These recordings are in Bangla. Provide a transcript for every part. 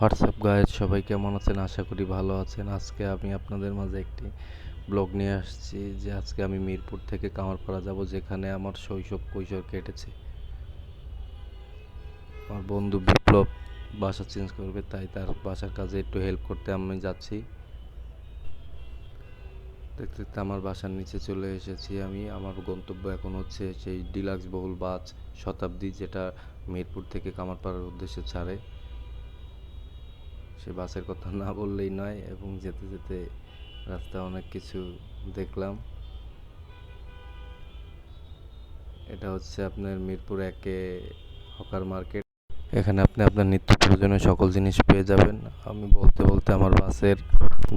হোয়াটসঅ্যাপ গাইজ সবাই কেমন আছেন? আশা করি ভালো আছেন। আজকে আমি আপনাদের মাঝে একটি ব্লগ নিয়ে আসছি, যে আজকে আমি মিরপুর থেকে কামারপাড়া যাব, যেখানে আমার শৈশব কৈশোর কেটেছে। আমার বন্ধু বিপ্লব বাসা চেঞ্জ করবে, তাই তার বাসার কাজে একটু হেল্প করতে আমি যাচ্ছি। দেখতে দেখতে আমার বাসার নিচে চলে এসেছি আমি। আমার গন্তব্য এখন হচ্ছে সেই ডিলাক্স বহুল বাস শতাব্দী, যেটা মিরপুর থেকে কামারপাড়ার উদ্দেশ্যে ছাড়ে। সে বাসের কথা না বললেই নয় এবং যেতে যেতে রাস্তায় অনেক কিছু দেখলাম। এটা হচ্ছে আপনার মিরপুর একে হকার মার্কেট। এখানে আপনি আপনার নিত্য প্রয়োজনীয় সকল জিনিস পেয়ে যাবেন। আমি বলতে বলতে আমার বাসের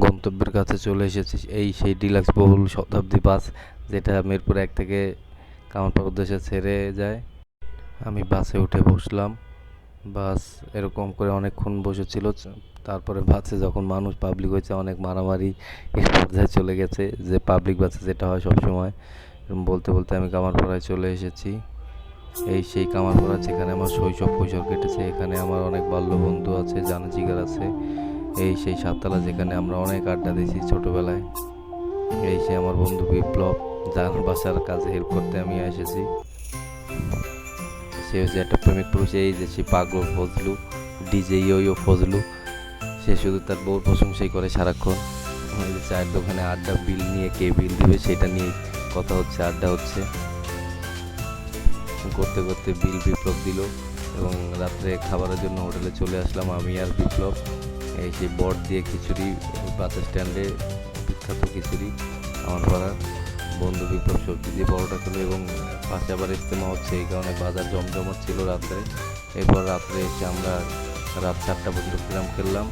গন্তব্যের কাছে চলে এসেছি। এই সেই ডিলাক্স বহুল শতাব্দী বাস যেটা মিরপুর এক থেকে কামারপাড়া উদ্দেশ্যে ছেড়ে যায়। আমি বাসে উঠে বসলাম। বাস এরকম করে অনেকক্ষণ বসেছিল। তারপরে বাসে যখন মানুষ পাবলিক হয়েছে, অনেক মারামারি এর পর্যায়ে চলে গেছে, যে পাবলিক বাসে যেটা হয় সবসময়। এরকম বলতে বলতে আমি কামারপাড়ায় চলে এসেছি। এই সেই কামারপাড়া যেখানে আমার শৈশব কৈশোর কেটেছে, এখানে আমার অনেক বাল্য বন্ধু আছে জানা জিগার আছে। এই সেই সাততলা যেখানে আমরা অনেক আড্ডা দিয়েছি ছোটোবেলায়। এই সেই আমার বন্ধু বিপ্লব, যার বাসার কাজে হেল্প করতে আমি এসেছি। সে হচ্ছে একটা প্রেমিক পুরুষ, এই যে সে পাগল ফজলু, ডিজে ইয়ো ফজলু, সে শুধু তার বউর প্রশংসাই করে সারাক্ষণ। যে চায়ের দোকানে আড্ডা, বিল নিয়ে কে বিল দিবে সেটা নিয়ে কথা হচ্ছে, আড্ডা হচ্ছে। করতে করতে বিল বিপ্লব দিল এবং রাত্রে খাবারের জন্য হোটেলে চলে আসলাম আমি আর বিপ্লব। এই সেই বট দিয়ে খিচুড়ি বাস স্ট্যান্ডে বিখ্যাত খিচুড়ি, আমার পাড়ার। বন্ধু বিপ্লব সবজি দিয়ে পরোটা খেলো এবং পাশে আবার ইস্তেমা হচ্ছে, এই কারণে বাজার জমজমট ছিল রাত্রে। এরপর রাত্রে এসে আমরা রাত চারটা পর্যন্ত ক্যারাম খেললাম।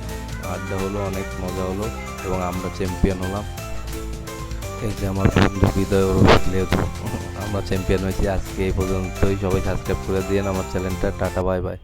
আড্ডা হলো, অনেক মজা হলো এবং আমরা চ্যাম্পিয়ন হলাম। এই যে আমার বন্ধু হৃদয় ওরফ আমরা চ্যাম্পিয়ন হয়েছি, আজকে এই পর্যন্তই সবাই সাবস্ক্রাইব করে দিয়েন আমার চ্যানেলটা টাটা বাই বাই